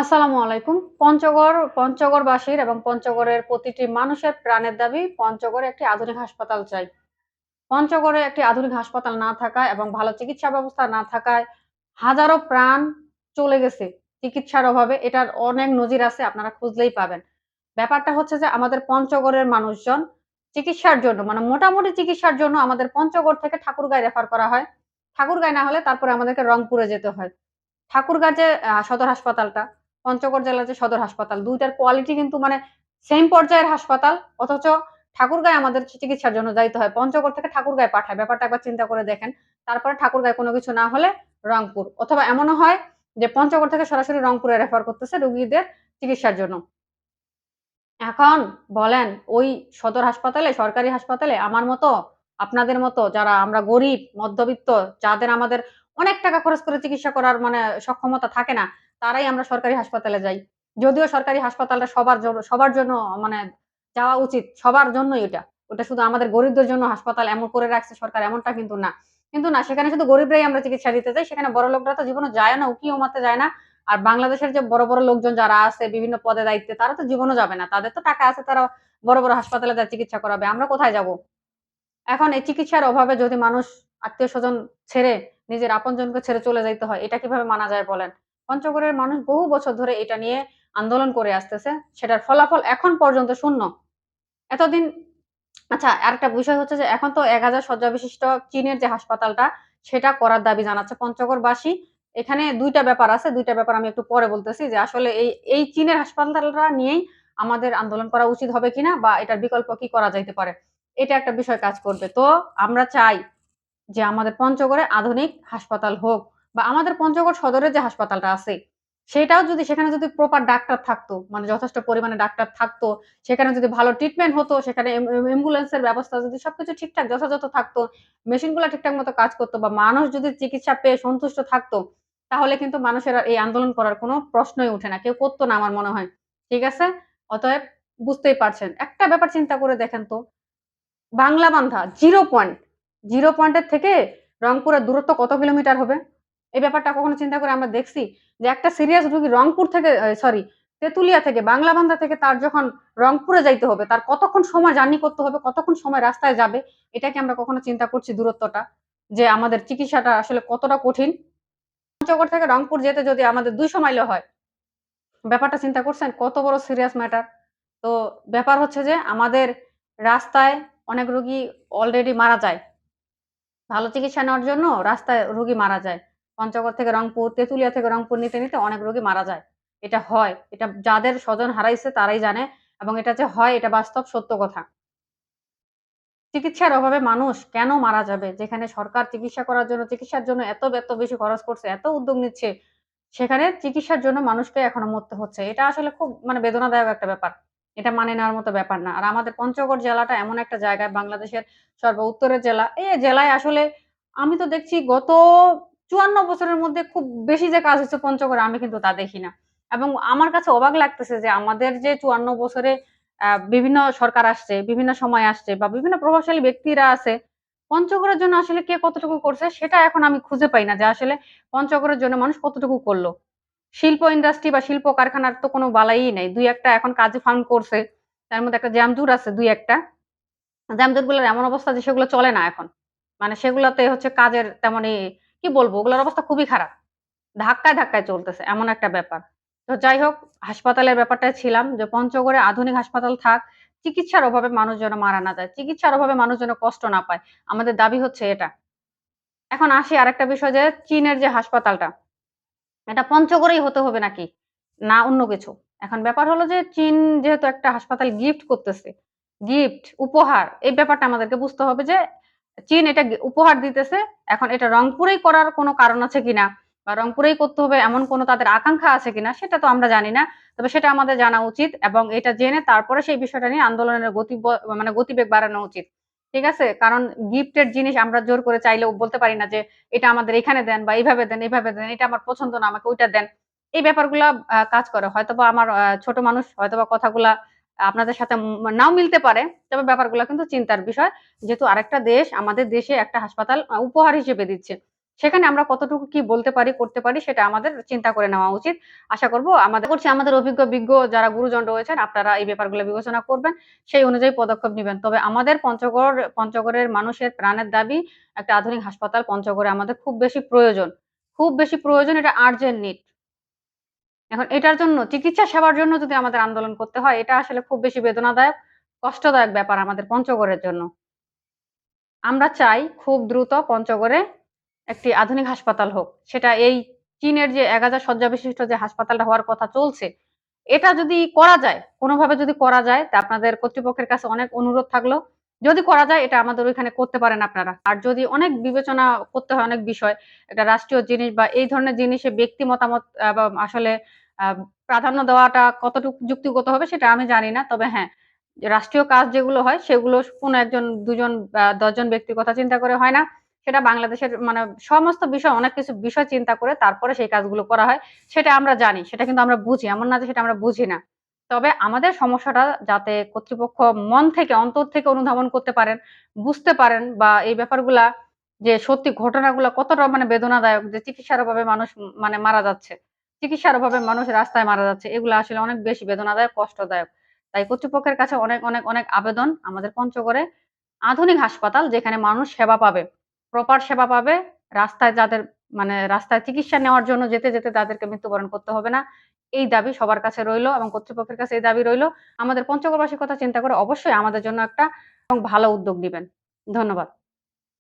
আসসালামু আলাইকুম। পঞ্চগড়, পঞ্চগড়বাসীর এবং পঞ্চগড়ের প্রতিটি মানুষের প্রাণের দাবি, পঞ্চগড়ে একটি আধুনিক হাসপাতাল চাই। পঞ্চগড়ে একটি আধুনিক হাসপাতাল না থাকায় এবং ভালো চিকিৎসা ব্যবস্থা না থাকায় হাজারো প্রাণ চলে গেছে চিকিৎসার অভাবে। এটার অনেক নজির আছে, আপনারা খুঁজলেই পাবেন। ব্যাপারটা হচ্ছে যে আমাদের পঞ্চগড়ের মানুষজন চিকিৎসার জন্য মানে মোটামুটি চিকিৎসার জন্য আমাদের পঞ্চগড় থেকে ঠাকুরগাঁয় রেফার করা হয়। ঠাকুরগাঁয় না হলে তারপরে আমাদেরকে রংপুরে যেতে হয়। ঠাকুরগাঁ যে সদর হাসপাতালটা। পঞ্চগড় জেলার যে সদর হাসপাতাল, দুইটার কোয়ালিটি কিন্তু মানে সেম পর্যায়ের হাসপাতাল, অথচ ঠাকুরগাঁয় আমাদের চিকিৎসার জন্য যাইতে হয়। পঞ্চগড় থেকে ঠাকুরগাঁয় পাঠায়, ব্যাপারটা একবার চিন্তা করে দেখেন। তারপরে ঠাকুরগাঁয় কোনো কিছু না হলে রংপুর, অথবা এমনও হয় যে পঞ্চগড় থেকে সরাসরি রংপুরে রেফার করতেছে রোগীদের চিকিৎসার জন্য। এখন বলেন, ওই সদর হাসপাতালে, সরকারি হাসপাতালে আমার মতো, আপনাদের মতো যারা আমরা গরিব, মধ্যবিত্ত, যাদের আমাদের অনেক টাকা খরচ করে চিকিৎসা করার মানে সক্ষমতা থাকে না তারাই আমরা সরকারি হাসপাতালে যাই। যদিও সরকারি হাসপাতালটা সবার জন্য সবার জন্য মানে যাওয়া উচিত, সবার জন্যই ওটা ওটা শুধু আমাদের গরিবদের জন্য হাসপাতাল এমন করে রাখছে সরকার এমনটা কিন্তু না। কিন্তু না, সেখানে শুধু গরিবরাই আমরা চিকিৎসা দিতে যাই সেখানে বড় লোকরা তো জীবনে যায় না উকি ওমাতে যায় না। আর বাংলাদেশের যে বড় বড় লোকজন যারা আছে, বিভিন্ন পদে দায়িত্বে, তারা তো জীবনও যাবে না। তাদের তো টাকা আছে, তারা বড় বড় হাসপাতালে তার চিকিৎসা করাবে। আমরা কোথায় যাব? এখন এই চিকিৎসার অভাবে যদি মানুষ আত্মীয় স্বজন ছেড়ে, নিজের আপনজনকে ছেড়ে চলে যাইতে হয়, এটা কীভাবে মানা যায় বলেন? পঞ্চগড়ের মানুষ বহু বছর ধরে এটা নিয়ে আন্দোলন করে আসতেছে, সেটার ফলাফল এখন পর্যন্ত শূন্য। এতদিন আচ্ছা আরেকটা বিষয় হচ্ছে যে এখন তো এক হাজার শয্যা বিশিষ্ট চীনের যে হাসপাতালটা, সেটা করার দাবি জানাচ্ছে পঞ্চগড়বাসী। এখানে দুইটা ব্যাপার আছে, দুইটা ব্যাপার আমি একটু পরে বলতেছি যে আসলে এই এই চীনের হাসপাতালটা নিয়েই আমাদের আন্দোলন করা উচিত হবে কিনা বা এটার বিকল্প কি করা যাইতে পারে, এটা একটা বিষয় কাজ করবে। তো আমরা চাই যে আমাদের পঞ্চগড়ে আধুনিক হাসপাতাল হোক বা আমাদের পঞ্চগড় সদরের যে হাসপাতালটা আছে, সেটাও যদি, সেখানে যদি প্রপার ডাক্তার থাকতো মানে যথেষ্ট পরিমাণে ডাক্তার থাকতো, সেখানে যদি ভালো ট্রিটমেন্ট হতো, সেখানে অ্যাম্বুলেন্সের ব্যবস্থা যদি সবকিছু ঠিকঠাক, যথাযথ থাকতো মেশিনগুলো ঠিকঠাক মতো কাজ করতো, বা মানুষ যদি চিকিৎসা পেয়ে সন্তুষ্ট থাকতো, তাহলে কিন্তু মানুষের এই আন্দোলন করার কোনো প্রশ্নই ওঠে না। কেউ করতো না আমার মনে হয়। ঠিক আছে? অতএব বুঝতেই পারছেন। একটা ব্যাপার চিন্তা করে দেখেন তো বাংলা বান্ধা জিরো পয়েন্ট জিরো পয়েন্টের থেকে রংপুরের দূরত্ব কত কিলোমিটার হবে? এই ব্যাপারটা কখনো চিন্তা করে আমরা দেখছি যে একটা সিরিয়াস রোগী রংপুর থেকে সরি তেতুলিয়া থেকে বাংলা বান্ধা থেকে তার যখন রংপুরে যাইতে হবে, তার কতক্ষণ সময় জার্নি করতে হবে, কতক্ষণ সময় রাস্তায় যাবে, এটাকে আমরা কখনো চিন্তা করছি দূরত্বটা, যে আমাদের চিকিৎসাটা আসলে কতটা কঠিন? পঞ্চগড় থেকে রংপুর যেতে যদি আমাদের দুইশো মাইলও হয়, ব্যাপারটা চিন্তা করছেন? কত বড় সিরিয়াস ম্যাটার তো ব্যাপার হচ্ছে যে আমাদের রাস্তায় অনেক রুগী অলরেডি মারা যায়। ভালো চিকিৎসা নেওয়ার জন্য রাস্তায় রুগী মারা যায়। পঞ্চগড় থেকে রংপুর, তেঁতুলিয়া থেকে রংপুর নিতে নিতে অনেক রোগী মারা যায়। এটা হয়। এটা যাদের স্বজন হারাইছে তারাই জানে এবং এটা যে হয় এটা বাস্তব সত্য কথা। চিকিৎসার অভাবে মানুষ কেন মারা যাবে? যেখানে সরকার চিকিৎসা করার জন্য, চিকিৎসার জন্য এত এত বেশি খরচ করছে, এত উদ্যোগ নিচ্ছে, সেখানে চিকিৎসার জন্য মানুষকে এখনও মরতে হচ্ছে। এটা আসলে খুব মানে বেদনাদায়ক একটা ব্যাপার। এটা মানে নেওয়ার মতো ব্যাপার না। আর আমাদের পঞ্চগড় জেলাটা এমন একটা জায়গায় বাংলাদেশের সর্ব উত্তরের জেলা। এই জেলায় আসলে আমি তো দেখছি গত চুয়ান্ন বছরের মধ্যে খুব বেশি যে কাজ হচ্ছে পঞ্চগড়ে, আমি কিন্তু তা দেখি না। এবং আমার কাছে অবাক লাগতেছে যে আমাদের যে চুয়ান্ন বছরে বিভিন্ন সরকার আসছে, বিভিন্ন সময় আসছে বা বিভিন্ন প্রভাবশালী ব্যক্তিরা আছে, পঞ্চগড়ের জন্য আসলে কে কতটুকু করছে সেটা এখন আমি খুঁজে পাই না যে আসলে পঞ্চগড়ের জন্য মানুষ কতটুকু করল। শিল্প ইন্ডাস্ট্রি বা শিল্প কারখানার তো কোনো বালাই নেই, দুই একটা এখন কাজে ফার্ম করছে, তার মধ্যে একটা জ্যামজুর আছে দুই একটা। জ্যামজুরগুলোর এমন অবস্থা যে সেগুলো চলে না এখন। মানে সেগুলোতে হচ্ছে কাজের তেমনই কি বলব? ওগুলোর অবস্থা খুবই খারাপ। ধাক্কায় ধাক্কায় চলতেছে, এমন একটা ব্যাপার। তো যাই হোক, হাসপাতালের ব্যাপারটায় ছিলাম যে পঞ্চগড়ে আধুনিক হাসপাতাল থাক, চিকিৎসার অভাবে মানুষ যেন মারা না যায়, চিকিৎসার অভাবে মানুষ যেন কষ্ট না পায়। আমাদের দাবি হচ্ছে এটা। এখন আসি আরেকটা বিষয় যে চীনের যে হাসপাতালটা, এটা পঞ্চগড়েই হতে হবে নাকি? না, অন্য কিছু। এখন ব্যাপার হলো যে চীন যেহেতু একটা হাসপাতাল গিফট করতেছে, গিফট, উপহার, এই ব্যাপারটা আমাদেরকে বুঝতে হবে যে চীন এটা উপহার দিতেছে, এখন এটা রংপুরেই করার কোনো কারণ আছে কিনা বা রংপুরেই করতে হবে এমন কোনো তাদের আকাঙ্ক্ষা আছে কিনা সেটা তো আমরা জানি না, তবে সেটা আমাদের জানা উচিত এবং এটা জেনে তারপরে সেই বিষয়টা নিয়ে আন্দোলনের গতি মানে গতিবেগ বাড়ানো উচিত। ঠিক আছে? কারণ গিফটের জিনিস আমরা জোর করে চাইলেও বলতে পারি না যে এটা আমাদের এখানে দেন বা এইভাবে দেন এইভাবে দেন, এটা আমার পছন্দ না, আমাকে ওইটা দেন। এই ব্যাপারগুলা কাজ করে। হয়তোবা আমার ছোট মানুষ, হয়তোবা কথাগুলা আপনাদের সাথে নাও মিলতে পারে তবে ব্যাপারগুলো কিন্তু চিন্তার বিষয় যেহেতু আরেকটা দেশ আমাদের দেশে একটা হাসপাতাল উপহার হিসেবে দিচ্ছে সেখানে আমরা কতটুকু কি বলতে পারি, করতে পারি সেটা আমাদের চিন্তা করে নেওয়া উচিত। আশা করব আমাদের করছি আমাদের অভিজ্ঞ বিজ্ঞ যারা গুরুজন রয়েছেন আপনারা এই ব্যাপারগুলো বিবেচনা করবেন। সেই অনুযায়ী পদক্ষেপ নিবেন। তবে আমাদের পঞ্চগড় পঞ্চগড়ের মানুষের প্রাণের দাবি একটা আধুনিক হাসপাতাল পঞ্চগড়ে আমাদের খুব বেশি প্রয়োজন। খুব বেশি প্রয়োজন এটা আর্জেন্ট নিড। এখন এটার জন্য চিকিৎসা সেবার জন্য যদি আমাদের আন্দোলন করতে হয় এটা আসলে খুব বেশি বেদনাদায়ক, কষ্টদায়ক ব্যাপার আমাদের পঞ্চগড়ের জন্য। আমরা চাই খুব দ্রুত পঞ্চগড়ে একটি আধুনিক হাসপাতাল হোক। সেটা এই চীনের যে ১০০০ শয্যা বিশিষ্ট যে হাসপাতালটা হওয়ার কথা চলছে, এটা যদি করা যায়, কোনোভাবে যদি করা যায় তা আপনাদের কর্তৃপক্ষের কাছে অনেক অনুরোধ থাকল। যদি করা যায় এটা আমাদের ওইখানে করতে পারেন আপনারা। আর যদি অনেক বিবেচনা করতে হয় অনেক বিষয়, একটা রাষ্ট্রীয় জিনিস বা এই ধরনের জিনিসে ব্যক্তি মতামত আসলে প্রাধান্য দেওয়াটা কতটুকু যুক্তিগত হবে সেটা আমি জানি না। তবে হ্যাঁ, রাষ্ট্রীয় কাজ যেগুলো হয় সেগুলো কোনো একজন ২ জন বা ১০ জন ব্যক্তির কথা চিন্তা করে হয় না। সেটা বাংলাদেশের মানে সমস্ত বিষয় অনেক কিছু বিষয় চিন্তা করে তারপরে সেই কাজগুলো করা হয়। সেটা আমরা জানি। সেটা কিন্তু আমরা বুঝি। এমন না যে সেটা আমরা বুঝি না। তবে আমাদের সমস্যাটা যাতে কর্তৃপক্ষ মন থেকে অন্তর থেকে অনুধাবন করতে পারেন, বুঝতে পারেন বা এই ব্যাপারগুলা যে সত্যি ঘটনাগুলা কতটা মানে বেদনাদায়ক যে চিকিৎসার অভাবে মানুষ মানে মারা যাচ্ছে। চিকিৎসার অভাবে মানুষ রাস্তায় মারা যাচ্ছে। এগুলা আসলে অনেক বেশি বেদনাদায়ক, কষ্টদায়ক। তাই কর্তৃপক্ষের কাছে অনেক, অনেক, অনেক আবেদন আমাদের পঞ্চগড়ে আধুনিক হাসপাতাল যেখানে মানুষ সেবা পাবে। প্রপার সেবা পাবে। রাস্তায় যাদের মানে রাস্তায় চিকিৎসা নেওয়ার জন্য যেতে, যেতে তাদেরকে মৃত্যুবরণ করতে হবে না। এই দাবি সবার কাছে রইল এবং কর্তৃপক্ষের কাছে এই দাবি রইল। আমাদের পঞ্চগড়বাসীর কথা চিন্তা করে অবশ্যই আমাদের জন্য একটা ভালো উদ্যোগ নেবেন ধন্যবাদ।